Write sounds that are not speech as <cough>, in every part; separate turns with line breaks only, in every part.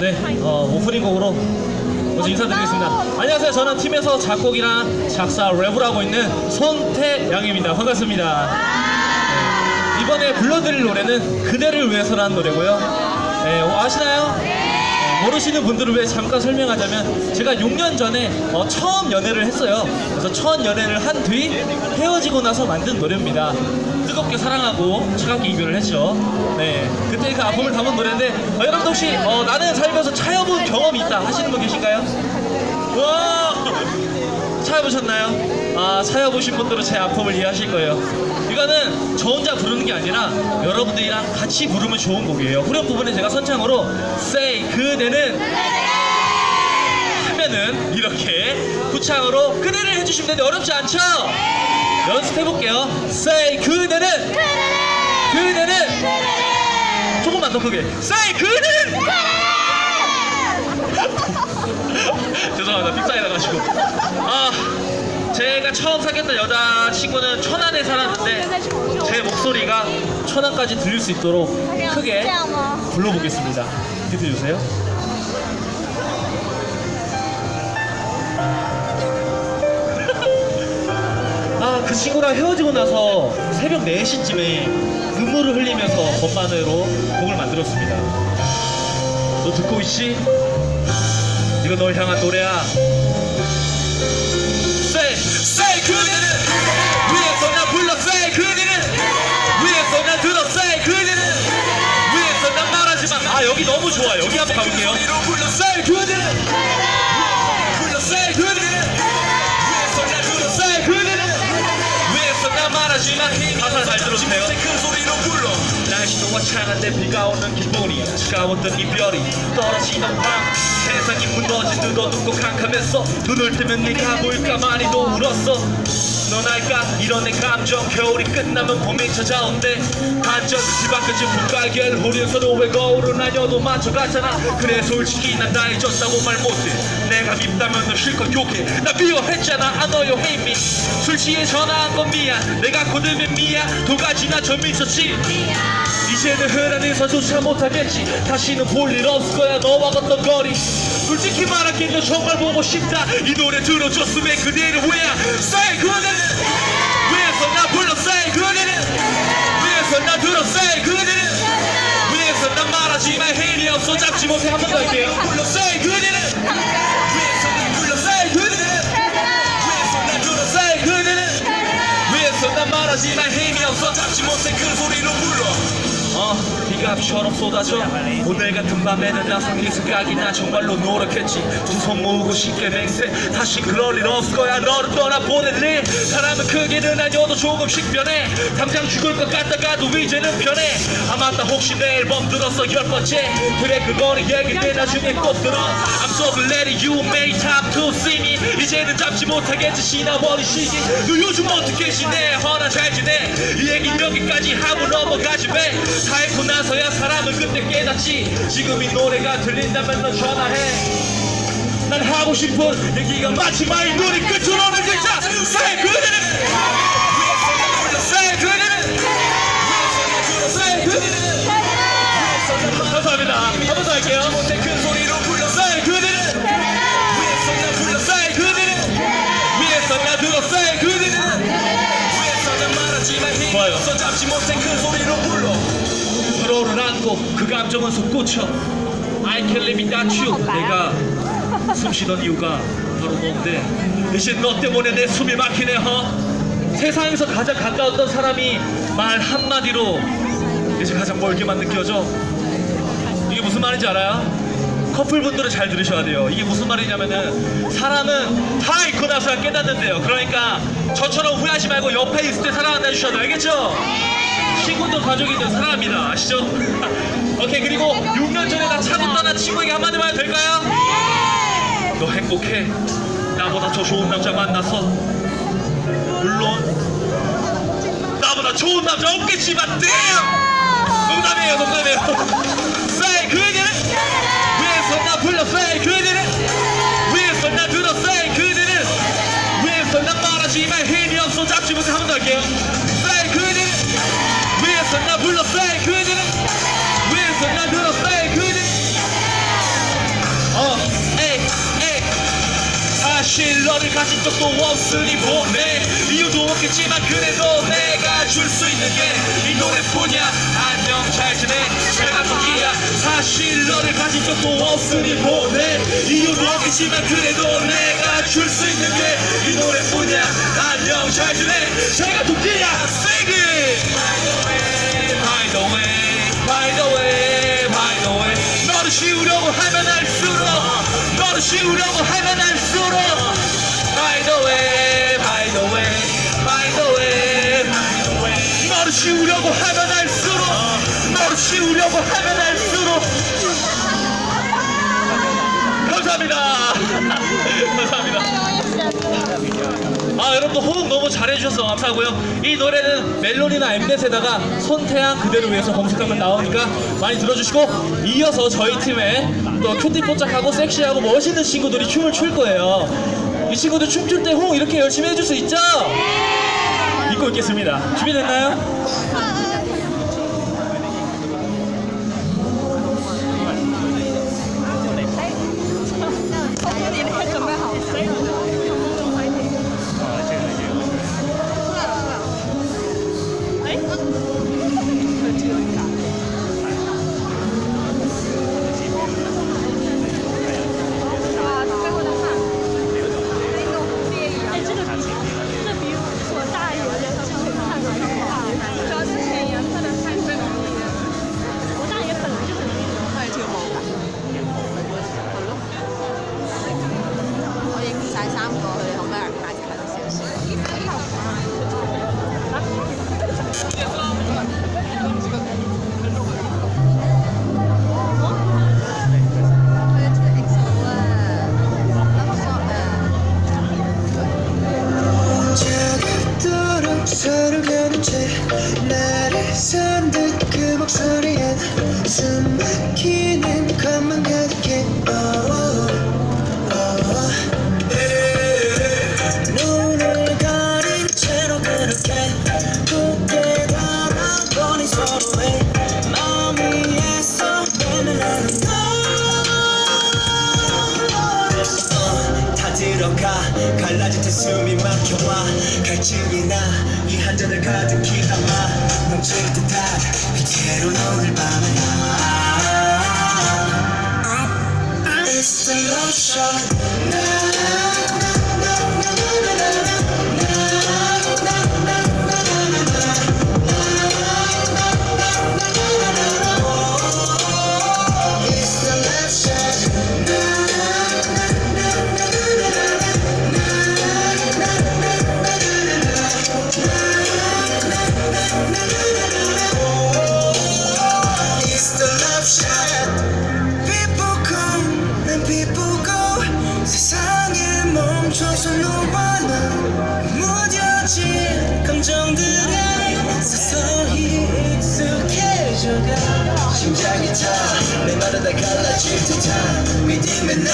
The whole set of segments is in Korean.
네, 어, 오프닝 곡으로 먼저 인사드리겠습니다. 안녕하세요. 저는 팀에서 작곡이랑 작사, 랩을 하고 있는 손태양입니다. 반갑습니다. 네, 이번에 불러드릴 노래는 그대를 위해서라는 노래고요. 네, 어, 아시나요? 네, 모르시는 분들을 위해 잠깐 설명하자면 제가 6년 전에 어, 처음 연애를 했어요. 그래서 첫 연애를 한 뒤 헤어지고 나서 만든 노래입니다. 뜨겁게 사랑하고 차갑게 이별을 했죠. 네, 그때 그 아픔을 담은 노래인데 어, 여러분들 혹시 어, 나는 살면서 차여본 경험이 있다 하시는 분 계신가요? 와, <laughs> 차여보셨나요? 아, 차여보신 분들은 제 아픔을 이해하실 거예요. 이거는 저 혼자 부르는 게 아니라 여러분들이랑 같이 부르면 좋은 곡이에요. 후렴 부분에 제가 선창으로 Say 그대는 하면은 이렇게 후창으로 그대를 해주시면 되는데 어렵지 않죠? 연습해볼게요. Say 그대는. 그대는. 조금만 더 크게. Say 그대는. <laughs> 죄송합니다. 빅사이 나가지고. 아 제가 처음 사귀었던 여자 친구는 천안에 살았는데 제 목소리가 천안까지 들릴 수 있도록 크게 불러보겠습니다. 힌트 주세요 그 친구랑 헤어지고 나서 새벽 4시쯤에 눈물을 흘리면서 건반으로 곡을 만들었습니다 너 듣고 있지? 이거 널 향한 노래야. Say, say 그대는 위에서 나 불러 Say 그대는 위에서 나 들어 Say 그대는 위에서 난 말하지 마. 아 여기 너무 좋아. 여기 한번 가볼게요. Say 그대는 불러 Say 그대는 하지 마. 가사 잘 들어주세요. 큰 소리로 불러. 날씨도 화창한데 비가 오는 기분이 차가웠던 이별이 떨어지던 밤 세상이 무너진 듯 어둡고 캄캄했어 눈을 뜨면 네가 보일까 많이도 울었어 넌 알까? 이런 내 감정 겨울이 끝나면 봄이 찾아온대. 반전 뒤바뀌어진 불가결. 우린 서로 왜 거울을 나녀도 맞춰갔잖아. 그래 솔직히 난 다 잊었다고 말 못해. 내가 밉다면 너 실컷 욕해. 나 미워했잖아. I know you hate me 술 취해 전화한 건 미안. 내가 고들면 미안. 두 가지나 점 있었지 이제는 흔한에서조차 못하겠지. 다시는 볼 일 없을 거야. 너와 걷던 거리. 솔직히 말할게 너 정말 보고 싶다. 이 노래 들어줬으면 그대를 왜야? Say 그대는 위에서 나 불러 Say 그대는 위에서 나 들어 Say 그대는 위에서 난 말하지 마 헬이 없어. 잡지 못해. 한 번 더 할게요. 불러 Say 그대는 위에서 나 불러 Say 그대는 위에서 나 들어 Say 그대는 위에서 난 말하지 마 힘이 없어. 잡지 못해. 큰 소리로 불러. 어 비가 비처럼 쏟아져 오늘 같은 밤에는 나 상기 생각이 나 정말로 노력했지. 두 손 모으고 쉽게 맹세. 다시 그럴 일 없을 거야. 너를 떠나보낼래 사람은 크기는 아니어도 조금씩 변해. 당장 죽을 것 같다가도 이제는 편해. 아 맞다 혹시 내 앨범 들었어? 열 번째. 그래 그거는 얘기 때 나중에 꼭 들어. I'm so glad you made time to see me. 이제는 잡지 못하겠지. 지나버린 시기. 너 요즘 어떻게 지내? 허나 잘 지내? 이 얘긴 여기까지 하고 넘어가지 왜다 했고 나서야 사람은 그때 깨닫지. 지금 이 노래가 들린다면 너 전화해. 난 하고 싶은 얘기가 마지막 이 노래 끝으로는 진짜 Say 그대는 Say 그대는 Say 그대는 감사합니다. 한 번 더 할게요 안고 그 감정은 솟구쳐 I can't live without you 내가 숨 쉬던 이유가 바로 너인데 대신 너 때문에 내 숨이 막히네 허 세상에서 가장 가까웠던 사람이 말 한마디로 이제 가장 멀게만 느껴져 이게 무슨 말인지 알아요? 커플분들은 잘 들으셔야 돼요. 이게 무슨 말이냐면은 사람은 다 잊고 나서야 깨닫는데요. 그러니까 저처럼 후회하지 말고 옆에 있을 때 사랑한다 해주셔도 알겠죠? 친구도 가족이든 사랑합니다. 아시죠? <laughs> 오케이 그리고 6년 전에 나 차고 떠난 친구에게 한마디만 해도 될까요? 너 행복해. 나보다 더 좋은 남자 만나서 물론 나보다 좋은 남자 없겠지만 damn! 농담이에요 농담이에요 <laughs> Say 그대는 위에서 나 불러 Say 그대는 위에서 나 들어 Say 그대는 위에서 나 말하지 마 힘이 없어 잡지 못해 한번 더 할게요 another thing, couldn't 어, 에이, 사실 너를 가진 적도 없으니 보내. 이유도 없겠지만 그래도 내가 줄 수 있는 게 이 노래뿐이야. 안녕 잘 지내. 제발 포기야. 사실 너를 가진 적도 없으니 보내. 이유도 없겠지만 그래도 내가 줄 수 있는 게 이 노래뿐이야. 안녕 잘 지내. 제발 포기야. Sing it! 너를 씌우려고 하면 할수록. By the way By the way By the way By the way. 너를 씌우려고 하면 할수록 너를 씌우려고 하면 할수록. 감사합니다. 감사합니다. 아 여러분들 호응 너무 잘해주셔서 감사하고요. 이 노래는 멜론이나 엠넷에다가 손태양 그대를 위해서 검색하면 나오니까 많이 들어주시고 이어서 저희 팀에 또 큐티 뽀짝하고 섹시하고 멋있는 친구들이 춤을 출 거예요 이 친구들 춤출 때 호응 이렇게 열심히 해줄 수 있죠? 믿고 있겠습니다 준비됐나요?
심장이 타 내마다 다 갈라질 듯한 믿음의 날.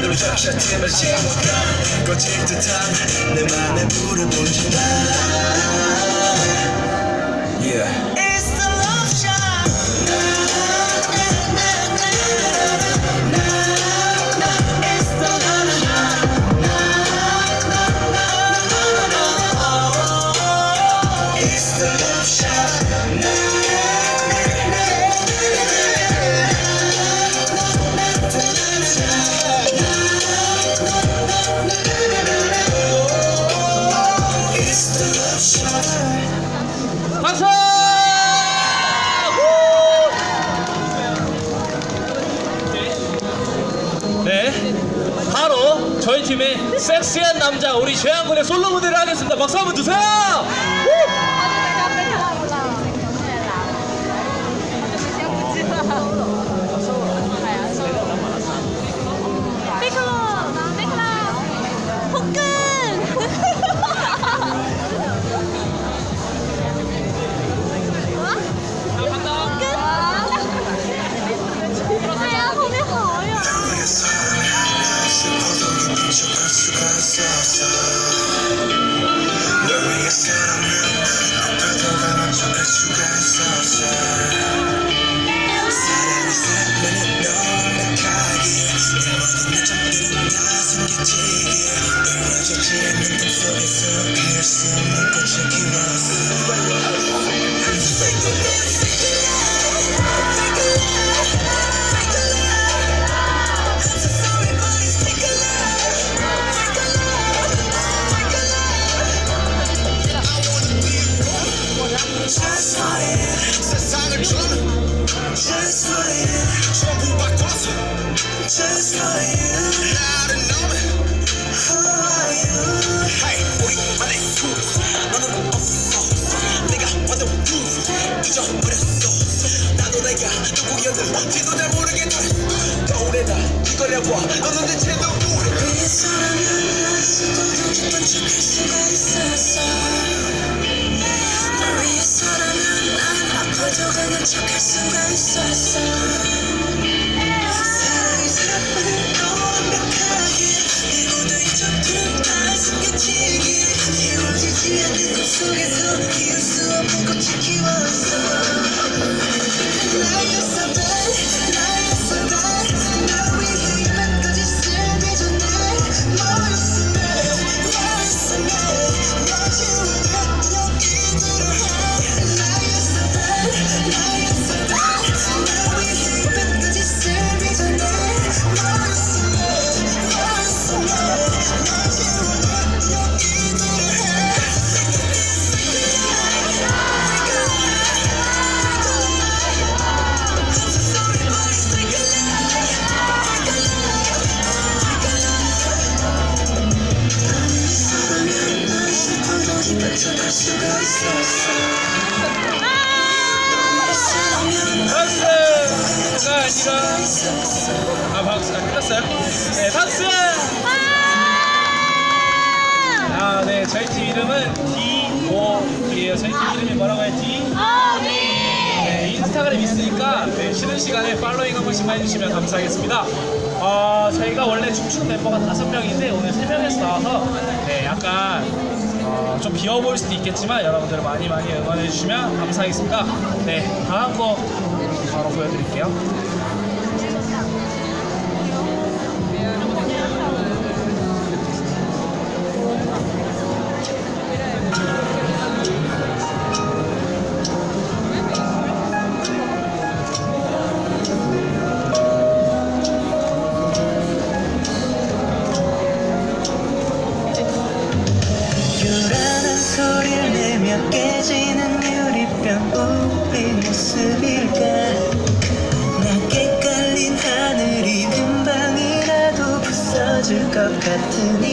너로 적셔 틈을 채워가. 꺼질 듯한 내 맘에 불을 본다
남자 우리 재환군의 솔로 무대를 하겠습니다. 박수 한번 주세요.
Like a something, like 쏟을 수가
아니라 아 박스가 끝났어요? 네 박스! 아네 저희 팀 이름은 D5B예요 저희 팀 이름이 뭐라고 해요? D? 네 인스타그램 있으니까 네, 쉬는 시간에 팔로잉 한 번씩만 해주시면 감사하겠습니다 어, 저희가 원래 춤추는 멤버가 다섯 명인데 오늘 세 명에서 나와서 네 약간 어, 좀 비어 보일 수도 있겠지만 여러분들 많이 많이 응원해 주시면 감사하겠습니다. 네, 다음 거 바로 보여드릴게요. cut to uh, me.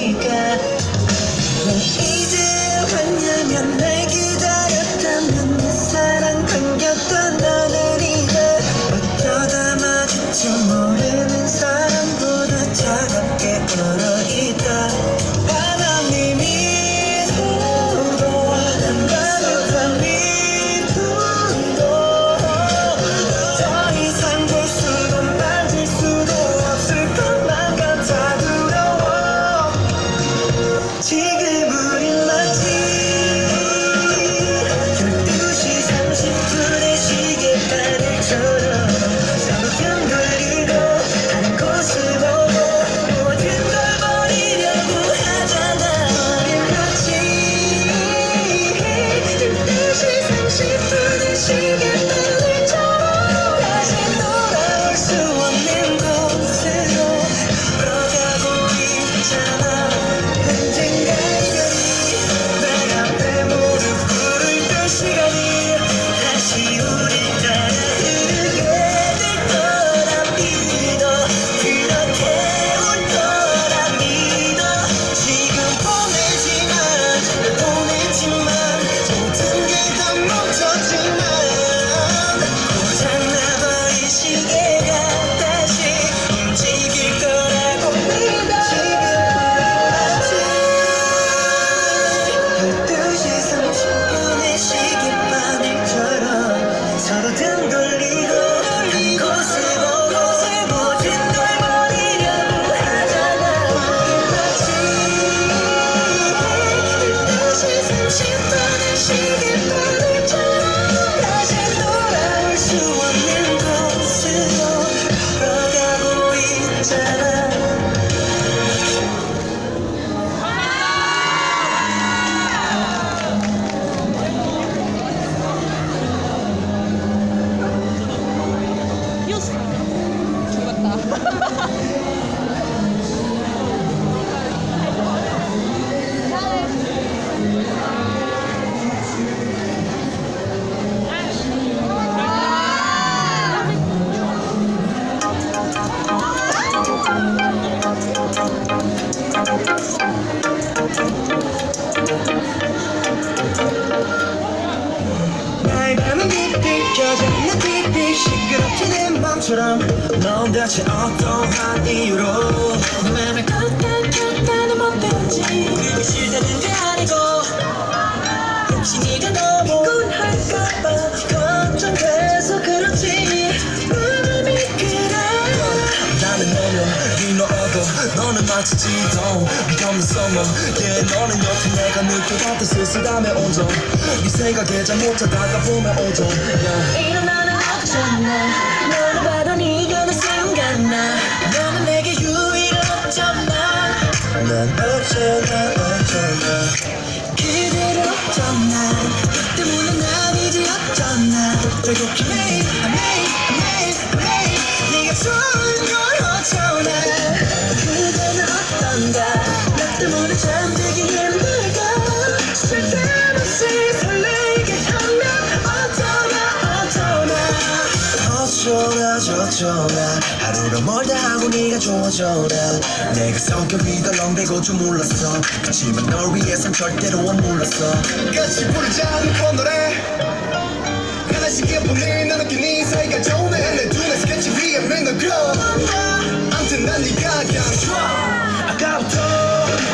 내 맘처럼 넌 대체 어떠한 이유로 내 맘을 꺾었다는 못 배웠지 그게 싫다는 게 아니고 혹시 네가 너무 피곤할까봐 걱정돼서 그렇지 마음이 그래. 나는 너면 네너 얻어 너는 마치 지도 미없는 yeah, 너는 여태 내가 느껴봤던 쓸쓸함의 온전 네 생각에 잠못 자다가 보면 오죠. yeah.
일어나는 어쩌나
난 어쩌나 어쩌나
그대로 어쩌나 난 이제 어쩌나
배고픈 매일 매일 매일 매일 네가 좋은 걸 어쩌나
그대는 어떤가 나 때문에 잠들기 힘들까
쓸데없이 설레 저쩌나 하루가 멀다 하고 네가 좋아져라. 내가 성격이 덜렁대고 좀 몰랐어. 그치만 널 위해선 절대로 안 몰랐어. 같이 부르자 않고 노래. 하나씩 예쁜이 나 느낀 네 사이가 좋네. 내 눈에 스케치 위에 맨날 그려. 암튼 난 네가 그냥 좋아. 아까부터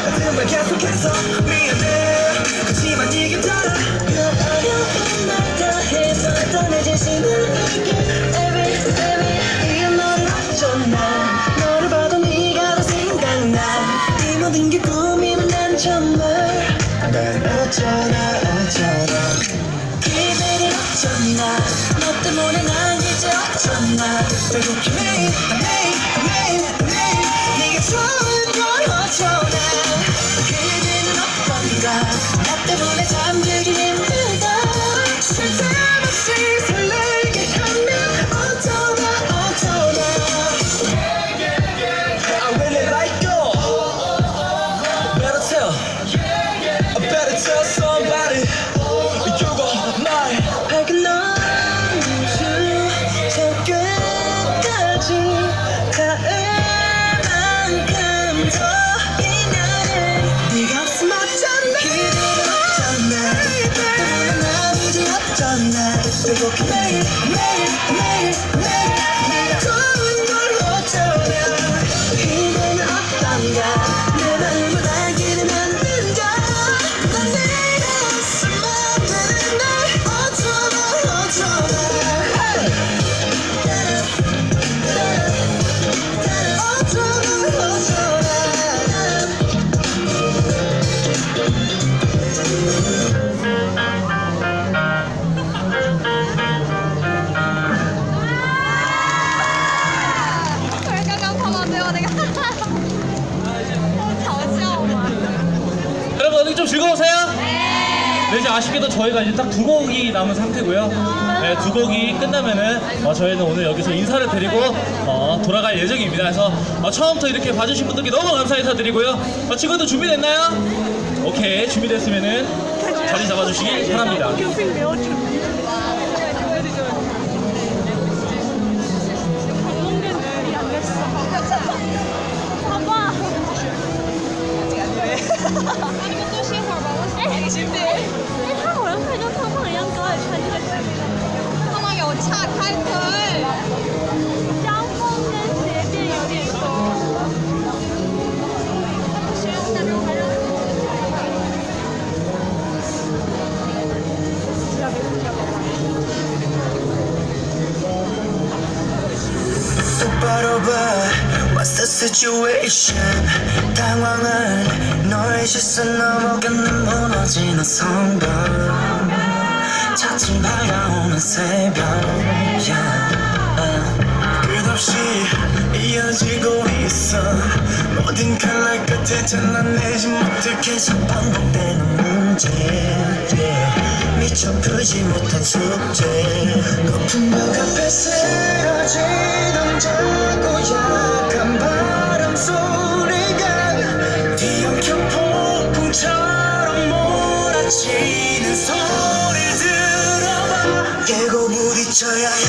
같은 말 계속해서 미안해. 그치만 이게 다.
어려운 말다 해봐도 내 진심은 난
어쩌나 어쩌나
그대를 어쩌나 너 때문에 난 이제 어쩌나
배고픈 매일 어
아쉽게도 저희가 이제 딱 두 곡이 남은 상태고요. 네, 두 곡이 끝나면은 어, 저희는 오늘 여기서 인사를 드리고 어, 돌아갈 예정입니다. 그래서 어, 처음부터 이렇게 봐주신 분들께 너무 감사 인사드리고요. 어, 친구들 준비됐나요? 오케이 준비됐으면은 자리 잡아주시기 바랍니다.
Situation 당황한 너의 시선 넘어가는 무너지는 성벽. 차츰 밝아오는 새벽. Yeah. 끝없이 이어지고 있어. 모든 칼날 끝에 잘라내지 못해. 계속 반복되는 문제 미처 풀지 못한 숙제. 높은 벽 앞에 쓰러지던 작고 약한 바람 소리가 뒤엉켜 폭풍처럼 몰아치는 소리를 들어봐. 깨고 부딪혀야 해.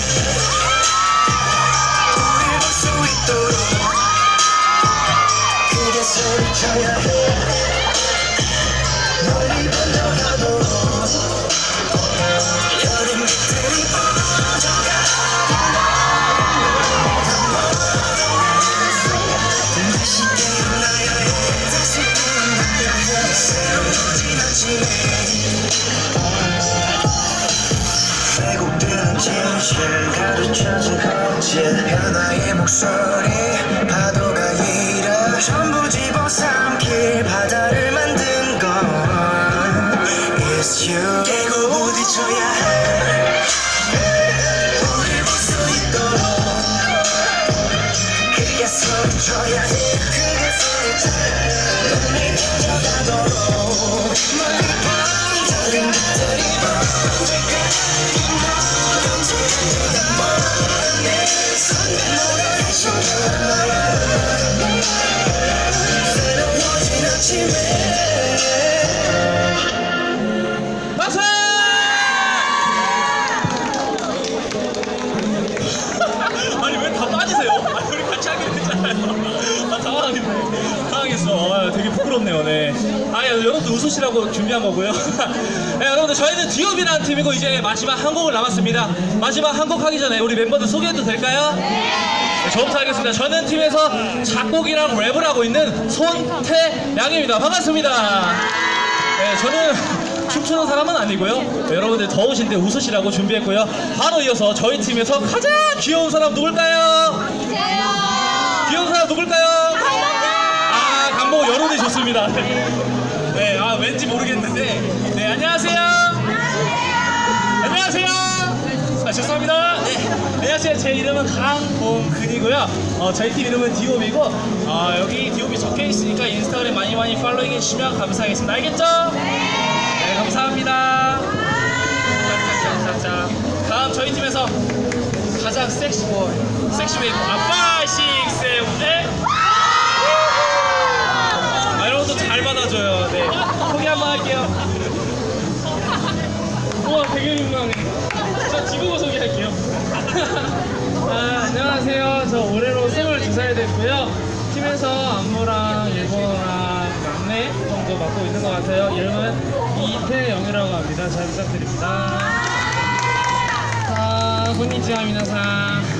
우릴 볼수 있도록 크게 소리쳐야 해 실 가르쳐준 거짓 하나의 목소리 파도가 일어 전부 집어삼킬 바다를 만든 건. It's you. 깨고 부딪혀야 해. 우릴 볼수 있도록. 크게 소리쳐야 해. 크게 소리쳐야 해. 눈이 터져가도록. 멀리
아니 왜 다 빠지세요? 아니 우리 같이 하기로 했잖아요. 아 당황하겠네. 당황했어. 아, 되게 부끄럽네요. 네. 아 야, 여러분들 웃으시라고 준비한 거고요. 네, <laughs> 여러분들 저희는 디오비라는 팀이고 이제 마지막 한 곡을 남았습니다. 마지막 한 곡 하기 전에 우리 멤버들 소개해도 될까요? 네, 저부터 하겠습니다. 저는 팀에서 작곡이랑 랩을 하고 있는 손태양입니다. 반갑습니다. 네, 저는 <laughs> 춤추는 사람은 아니고요. 네, 여러분들 더우신데 웃으시라고 준비했고요. 바로 이어서 저희 팀에서 가장 귀여운 사람 누굴까요? 귀여운 사람 누굴까요? 아, 강모 여론이 좋습니다. <laughs> 네, 아, 왠지 모르겠는데. 네, 안녕하세요. 안녕하세요. 아, 죄송합니다. 네, 안녕하세요. 제 이름은 강봉근이고요. 어, 저희 팀 이름은 디오비고, 어, 여기 디오비 적혀 있으니까 인스타그램 많이 많이 팔로잉 해주시면 감사하겠습니다. 알겠죠? 네, 감사합니다. 짝짝짝짝짝. 다음 저희 팀에서 가장 섹시보이, 섹시웨이브. 아, 5, 6, 7, 8. 아, 또 잘 받아줘요. 네. 소개 한번 할게요. 우와, 되게 민망해. 저 지구고 소개할게요. <laughs> 아, 안녕하세요. 저 올해로 22살 됐고요. 팀에서 안무랑 일본어랑 막내 정도 맡고 있는 것 같아요. 이름은 이태영이라고 합니다. 잘 부탁드립니다. 아, 고니지와 미나상.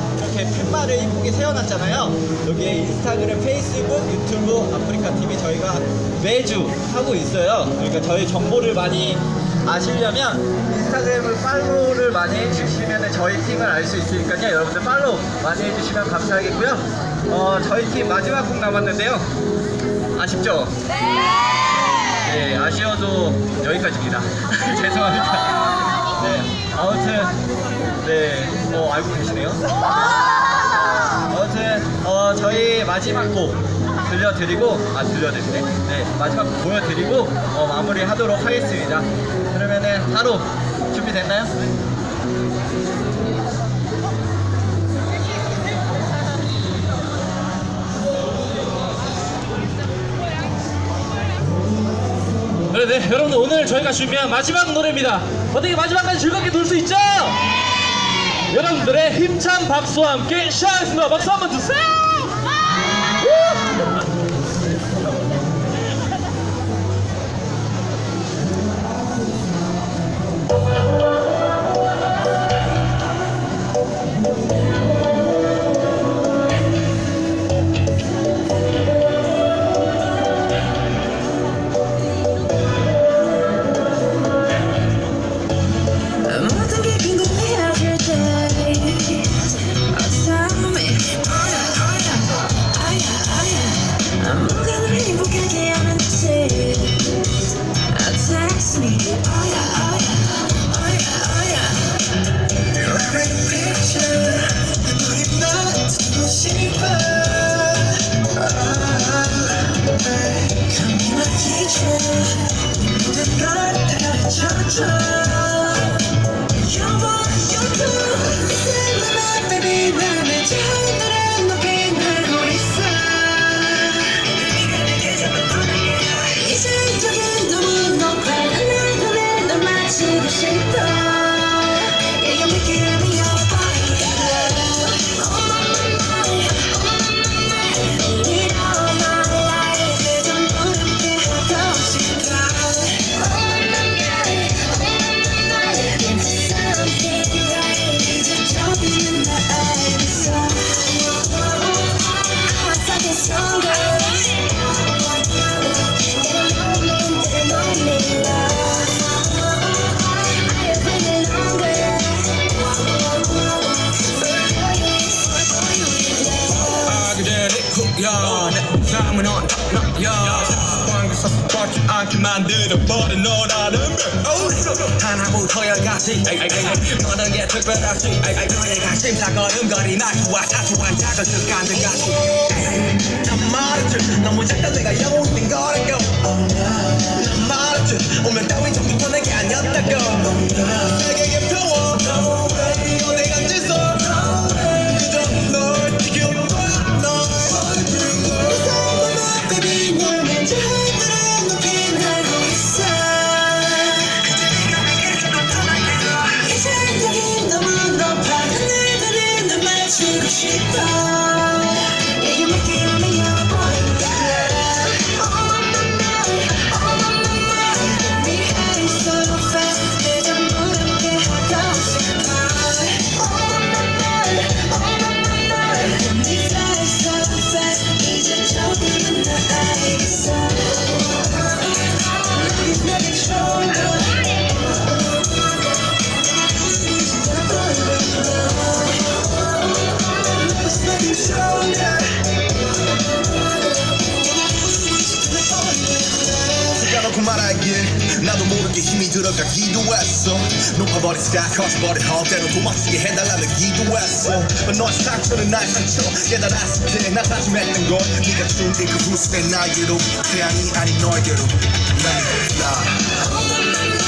이렇게 팻말을 이쁘게 세워놨잖아요. 여기에 인스타그램, 페이스북, 유튜브, 아프리카 TV 저희가 매주 하고 있어요. 그러니까 저희 정보를 많이 아시려면 인스타그램을 팔로우를 많이 해주시면 저희 팀을 알 수 있으니까요. 여러분들 팔로우 많이 해주시면 감사하겠고요. 어, 저희 팀 마지막 곡 남았는데요. 아쉽죠? 네, 아쉬워도 여기까지입니다. <laughs> 죄송합니다. 네, 아무튼, 네, 어, 알고 계시네요. 아무튼, 어, 저희 마지막 곡 들려드리고, 아, 들려드리네. 네, 마지막 곡 보여드리고, 어, 마무리 하도록 하겠습니다. 그러면은, 바로 준비됐나요?
네, 네, 여러분들 오늘 저희가 준비한 마지막 노래입니다. 어떻게 마지막까지 즐겁게 놀 수 있죠? 여러분들의 힘찬 박수와 함께 시작하겠습니다. 박수 한번 주세요!
Treasure. 관계서 뻗지 않게 만들어버린 너라는 열까지 모든 게 특별하지 관심사 걸음걸이 말투와 사소한 작은 습관들 같이 난 말했지 너무 작다 내가 영웅이 된 거라고 난 말했지 오면 따윈 전부터 내게 아니었다고 높아버린 스카 커져버린 헛 때로 도망치게 해달라는 기도했어 너의 상처는 나의 상처 깨달았을 때나 다짐했던 건 네가 준게 그 후습의 나에게로 태양이 아닌 너에게로 난 fly